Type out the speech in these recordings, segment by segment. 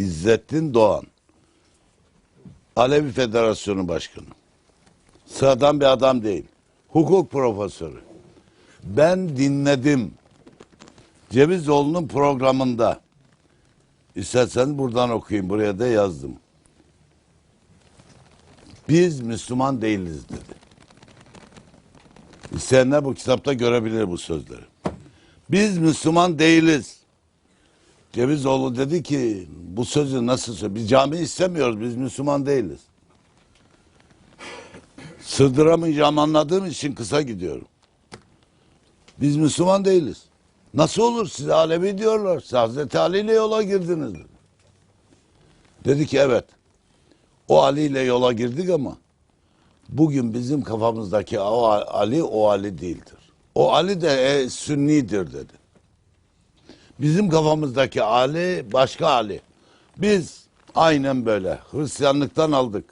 İzzettin Doğan. Alevi Federasyonu Başkanı. Sıradan bir adam değil. Hukuk profesörü. Ben dinledim. Cevizoğlu'nun programında. İsterseniz buradan okuyayım. Buraya da yazdım. Biz Müslüman değiliz dedi. İsteyenler bu kitapta görebilir bu sözleri. Biz Müslüman değiliz. Cevizoğlu dedi ki bu sözü nasıl söyle? Biz cami istemiyoruz. Biz Müslüman değiliz. Sığdıramayacağım anladığım için kısa gidiyorum. Biz Müslüman değiliz. Nasıl olur size Alevi diyorlar. Siz Hazreti Ali ile yola girdiniz. Dedi. ki evet. O Ali ile yola girdik ama bugün bizim kafamızdaki o Ali o Ali değildir. O Ali de e, sünnidir dedi. Bizim kafamızdaki Ali başka Ali. Biz aynen böyle Hristiyanlıktan aldık.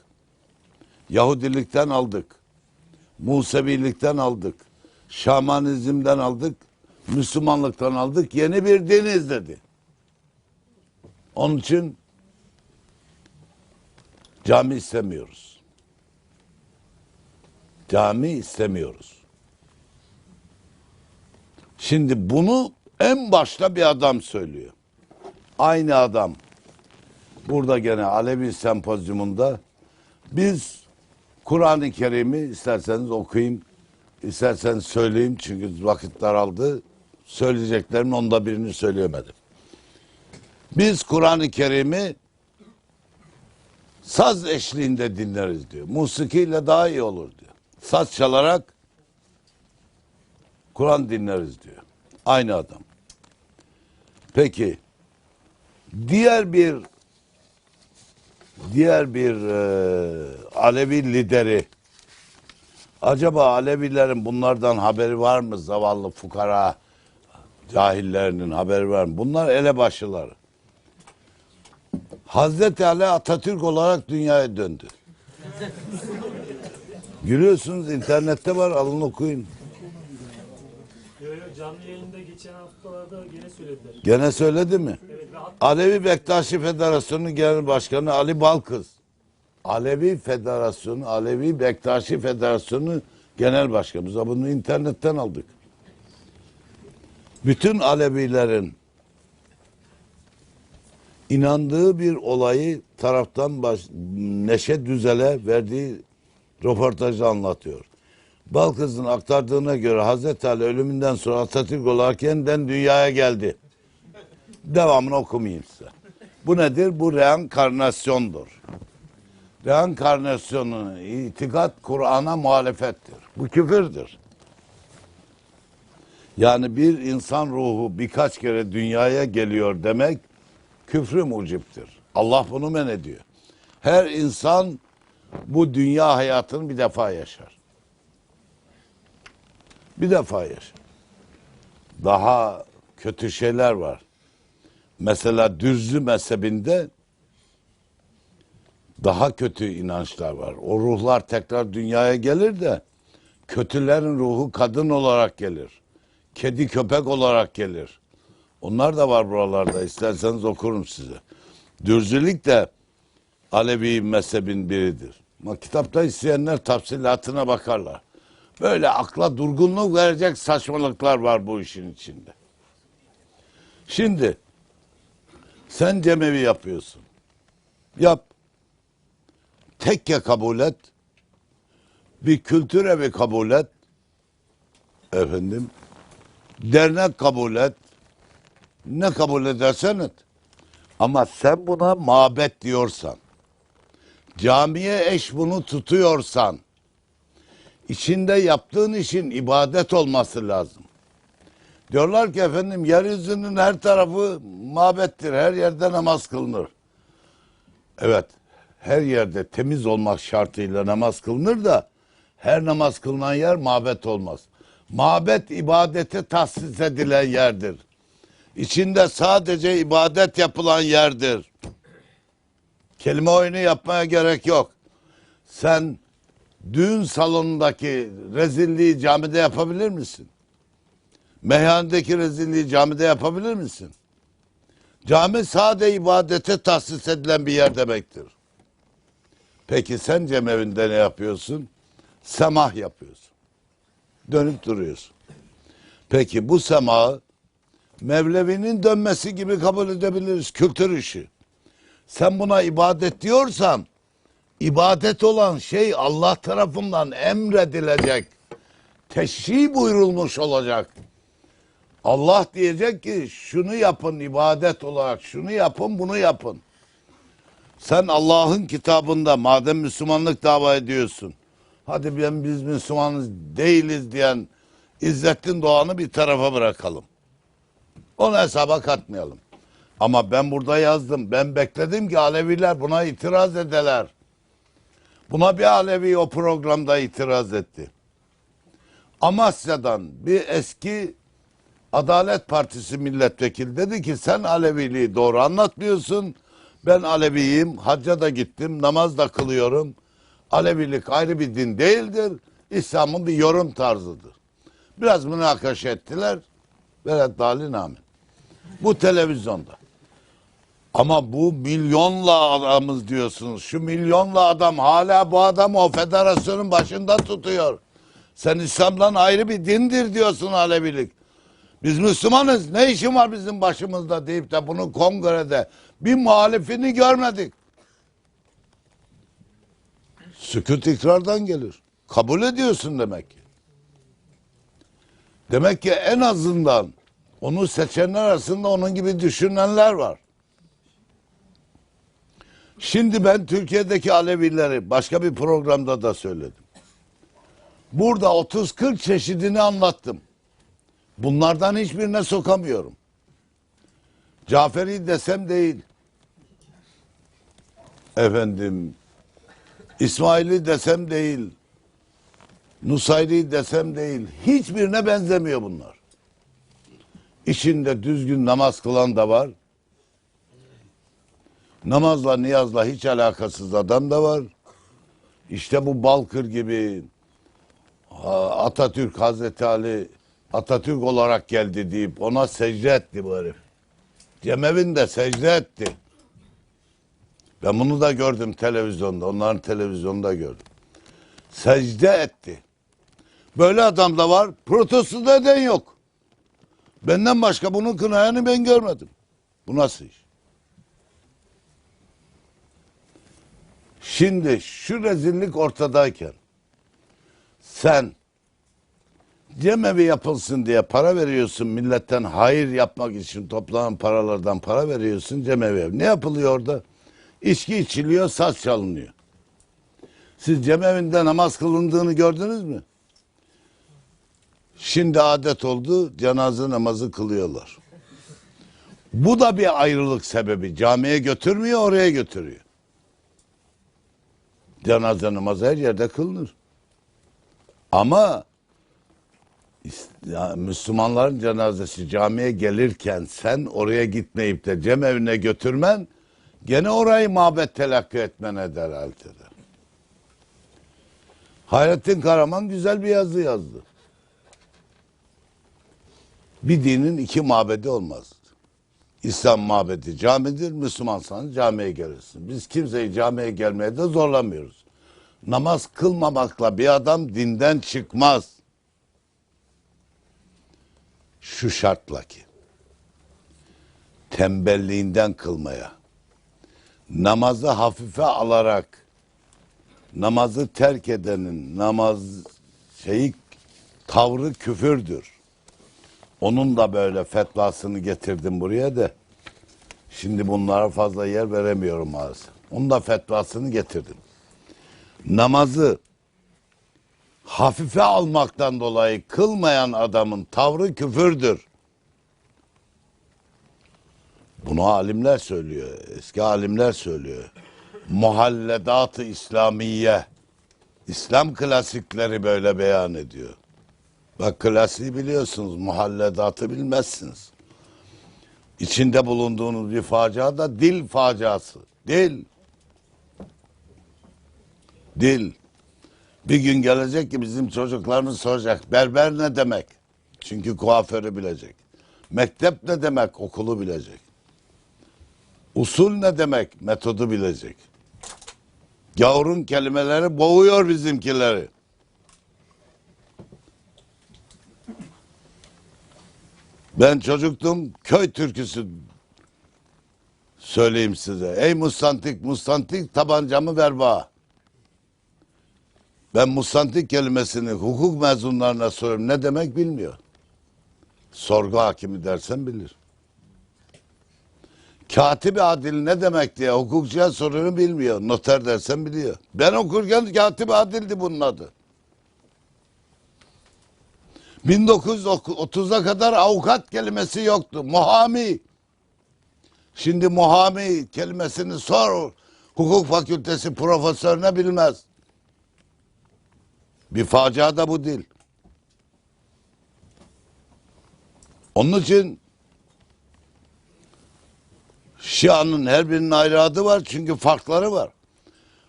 Yahudilikten aldık. Musevilikten aldık. Şamanizmden aldık. Müslümanlıktan aldık. Yeni bir din izledi. Onun için cami istemiyoruz. Cami istemiyoruz. Şimdi bunu en başta bir adam söylüyor. Aynı adam. Burada gene Alevi sempozyumunda biz Kur'an-ı Kerim'i isterseniz okuyayım, isterseniz söyleyeyim çünkü vakit daraldı. Söyleyeceklerimin onda birini söyleyemedim. Biz Kur'an-ı Kerim'i saz eşliğinde dinleriz diyor. Musikiyle daha iyi olur diyor. Saz çalarak Kur'an dinleriz diyor. Aynı adam. Peki diğer bir diğer bir e, Alevi lideri acaba Alevilerin bunlardan haberi var mı zavallı fukara cahillerinin haberi var mı? Bunlar elebaşıları. Hazreti Ali Atatürk olarak dünyaya döndü. Gülüyorsunuz internette var alın okuyun. Canlı yayında geçen haftalarda gene söylediler. Gene söyledi mi? Evet Alevi Bektaşi Federasyonu Genel Başkanı Ali Balkız. Alevi Federasyonu, Alevi Bektaşi Federasyonu Genel Başkanı. Biz bunu internetten aldık. Bütün Alevilerin inandığı bir olayı taraftan baş, Neşe Düzel'e verdiği röportajda anlatıyor. Balkız'ın aktardığına göre Hazreti Ali ölümünden sonra Atatürk olarak yeniden dünyaya geldi. Devamını okumayayım size. Bu nedir? Bu reenkarnasyondur. Reenkarnasyonun itikat Kur'an'a muhalefettir. Bu küfürdür. Yani bir insan ruhu birkaç kere dünyaya geliyor demek küfrü muciptir. Allah bunu men ediyor. Her insan bu dünya hayatını bir defa yaşar. Bir defa yaşar. Daha kötü şeyler var. Mesela dürzü mezhebinde daha kötü inançlar var. O ruhlar tekrar dünyaya gelir de kötülerin ruhu kadın olarak gelir. Kedi köpek olarak gelir. Onlar da var buralarda. İsterseniz okurum size. Dürzülük de Alevi mezhebin biridir. Ama kitapta isteyenler tafsilatına bakarlar. Böyle akla durgunluk verecek saçmalıklar var bu işin içinde. Şimdi sen cemevi yapıyorsun. Yap. Tekke kabul et. Bir kültür evi kabul et. Efendim. Dernek kabul et. Ne kabul edersen et. Ama sen buna mabet diyorsan, camiye eş bunu tutuyorsan, içinde yaptığın işin ibadet olması lazım. Diyorlar ki efendim yeryüzünün her tarafı mabettir. Her yerde namaz kılınır. Evet. Her yerde temiz olmak şartıyla namaz kılınır da her namaz kılınan yer mabet olmaz. Mabet ibadete tahsis edilen yerdir. İçinde sadece ibadet yapılan yerdir. Kelime oyunu yapmaya gerek yok. Sen düğün salonundaki rezilliği camide yapabilir misin? Meyhanedeki rezilliği camide yapabilir misin? Cami sade ibadete tahsis edilen bir yer demektir. Peki sen cemevinde ne yapıyorsun? Semah yapıyorsun. Dönüp duruyorsun. Peki bu semahı Mevlevi'nin dönmesi gibi kabul edebiliriz. Kültür işi. Sen buna ibadet diyorsan ibadet olan şey Allah tarafından emredilecek. Teşri buyurulmuş olacak. Allah diyecek ki şunu yapın ibadet olarak, şunu yapın, bunu yapın. Sen Allah'ın kitabında madem Müslümanlık dava ediyorsun. Hadi ben biz Müslümanız değiliz diyen İzzettin Doğan'ı bir tarafa bırakalım. Onu hesaba katmayalım. Ama ben burada yazdım. Ben bekledim ki Aleviler buna itiraz edeler. Buna bir Alevi o programda itiraz etti. Amasya'dan bir eski Adalet Partisi milletvekili dedi ki sen Aleviliği doğru anlatmıyorsun. Ben Aleviyim, hacca da gittim, namaz da kılıyorum. Alevilik ayrı bir din değildir. İslam'ın bir yorum tarzıdır. Biraz münakaşa ettiler. Velet Dalin amin. Bu televizyonda. Ama bu milyonla adamız diyorsunuz. Şu milyonla adam hala bu adamı o federasyonun başında tutuyor. Sen İslam'dan ayrı bir dindir diyorsun Alevilik. Biz Müslümanız. Ne işin var bizim başımızda deyip de bunu kongrede bir muhalifini görmedik. Sükut ikrardan gelir. Kabul ediyorsun demek ki. Demek ki en azından onu seçenler arasında onun gibi düşünenler var. Şimdi ben Türkiye'deki Alevileri başka bir programda da söyledim. Burada 30-40 çeşidini anlattım. Bunlardan hiçbirine sokamıyorum. Caferi desem değil. Efendim İsmail'i desem değil. Nusayri desem değil. Hiçbirine benzemiyor bunlar. İçinde düzgün namaz kılan da var. Namazla niyazla hiç alakasız adam da var. İşte bu Balkır gibi Atatürk Hazreti Ali Atatürk olarak geldi deyip ona secde etti bu herif. Cemevinde secde etti. Ben bunu da gördüm televizyonda. Onların televizyonda gördüm. Secde etti. Böyle adam da var. Protesto eden yok. Benden başka bunun kınayanı ben görmedim. Bu nasıl iş? Şimdi şu rezillik ortadayken sen cemevi yapılsın diye para veriyorsun milletten hayır yapmak için toplanan paralardan para veriyorsun cemevi. Ne yapılıyor orada? İçki içiliyor, saz çalınıyor. Siz cemevinde namaz kılındığını gördünüz mü? Şimdi adet oldu cenaze namazı kılıyorlar. Bu da bir ayrılık sebebi. Camiye götürmüyor, oraya götürüyor. Cenaze namazı her yerde kılınır. Ama Müslümanların cenazesi camiye gelirken sen oraya gitmeyip de cemevine götürmen gene orayı mabet telakki etmene delalet eder. Hayrettin Karaman güzel bir yazı yazdı. Bir dinin iki mabedi olmaz. İslam mabedi camidir, Müslümansan camiye gelirsin. Biz kimseyi camiye gelmeye de zorlamıyoruz. Namaz kılmamakla bir adam dinden çıkmaz. Şu şartla ki tembelliğinden kılmaya, namazı hafife alarak namazı terk edenin namaz şeyi tavrı küfürdür. Onun da böyle fetvasını getirdim buraya da. Şimdi bunlara fazla yer veremiyorum maalesef. Onun da fetvasını getirdim. Namazı hafife almaktan dolayı kılmayan adamın tavrı küfürdür. Bunu alimler söylüyor. Eski alimler söylüyor. Muhalledat-ı İslamiye. İslam klasikleri böyle beyan ediyor. Bak klasiği biliyorsunuz, muhalledatı bilmezsiniz. İçinde bulunduğunuz bir facia da dil faciası. Dil. Dil. Bir gün gelecek ki bizim çocuklarımız soracak. Berber ne demek? Çünkü kuaförü bilecek. Mektep ne demek? Okulu bilecek. Usul ne demek? Metodu bilecek. Gavurun kelimeleri boğuyor bizimkileri. Ben çocuktum köy türküsü söyleyeyim size. Ey mustantik mustantik tabancamı ver bana. Ben mustantik kelimesini hukuk mezunlarına soruyorum. Ne demek bilmiyor. Sorgu hakimi dersen bilir. Katibi adil ne demek diye hukukçuya soruyorum bilmiyor. Noter dersen biliyor. Ben okurken katibi adildi bunun adı. 1930'a kadar avukat kelimesi yoktu. Muhami. Şimdi muhami kelimesini sor. Hukuk fakültesi profesörüne bilmez. Bir facia da bu değil. Onun için Şia'nın her birinin ayrı adı var çünkü farkları var.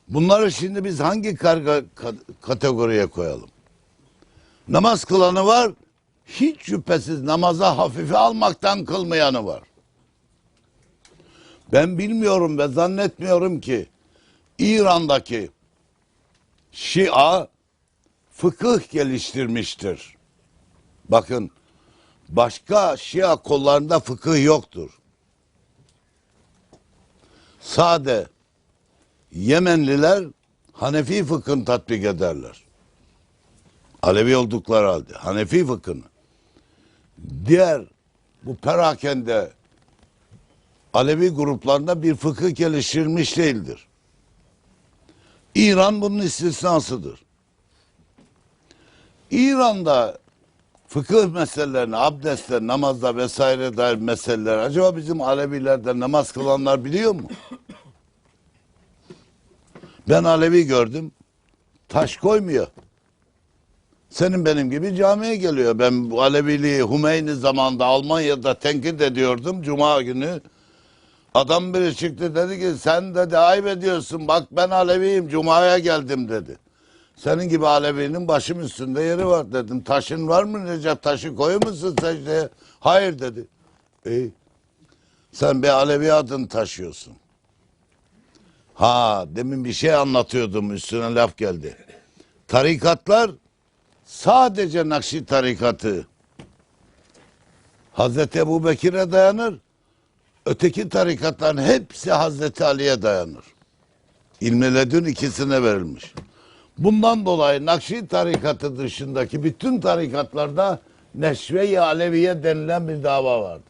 Bunları şimdi biz hangi karga ka- kategoriye koyalım? Namaz kılanı var, hiç şüphesiz namaza hafife almaktan kılmayanı var. Ben bilmiyorum ve zannetmiyorum ki İran'daki Şia fıkıh geliştirmiştir. Bakın başka Şia kollarında fıkıh yoktur. Sade Yemenliler Hanefi fıkhını tatbik ederler. Alevi oldukları halde Hanefi fıkhını. Diğer bu perakende Alevi gruplarında bir fıkıh geliştirilmiş değildir. İran bunun istisnasıdır. İran'da fıkıh meselelerine, abdestte, namazda vesaire dair meseleler acaba bizim Alevilerde namaz kılanlar biliyor mu? Ben Alevi gördüm. Taş koymuyor. Senin benim gibi camiye geliyor. Ben bu Aleviliği Hümeyni zamanında Almanya'da tenkit ediyordum. Cuma günü adam biri çıktı dedi ki sen dedi ayıp ediyorsun. Bak ben Aleviyim Cuma'ya geldim dedi. Senin gibi Alevi'nin başım üstünde yeri var dedim. Taşın var mı Recep? Taşı koyuyor musun secdeye? Hayır dedi. İyi. Sen bir Alevi adını taşıyorsun. Ha demin bir şey anlatıyordum üstüne laf geldi. Tarikatlar sadece Nakşi tarikatı Hazreti Ebu Bekir'e dayanır. Öteki tarikatların hepsi Hazreti Ali'ye dayanır. İlmi ikisine verilmiş. Bundan dolayı Nakşi tarikatı dışındaki bütün tarikatlarda Neşve-i Aleviye denilen bir dava vardır.